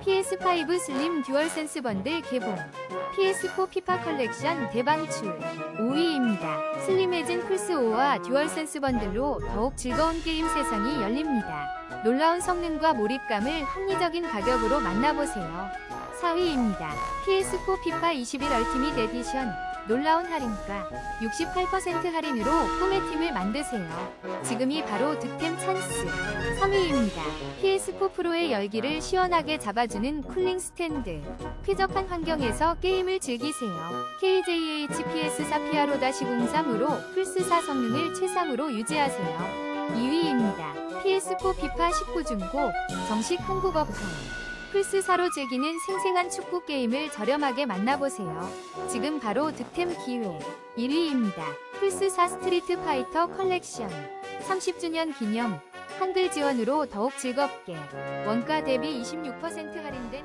PS5 슬림 듀얼센스 번들 개봉. PS4 피파 컬렉션 대방출. 5위입니다. 슬림해진 플스5와 듀얼센스 번들로 더욱 즐거운 게임 세상이 열립니다. 놀라운 성능과 몰입감을 합리적인 가격으로 만나보세요. 4위입니다. PS4 피파 21 얼티밋 에디션. 놀라운 할인가 68% 할인으로 꿈의 팀을 만드세요. 지금이 바로 득템 찬스. 3위입니다. PS4 프로의 열기를 시원하게 잡아주는 쿨링 스탠드. 쾌적한 환경에서 게임을 즐기세요. KJHPS 사피아로 03으로 플스4 성능을 최상으로 유지하세요. 2위입니다. PS4 피파 19 중고 정식 한국어판. 플스4로 즐기는 생생한 축구 게임을 저렴하게 만나보세요. 지금 바로 득템 기회. 1위입니다. 플스4 스트리트 파이터 컬렉션. 30주년 기념. 한글 지원으로 더욱 즐겁게. 원가 대비 26% 할인된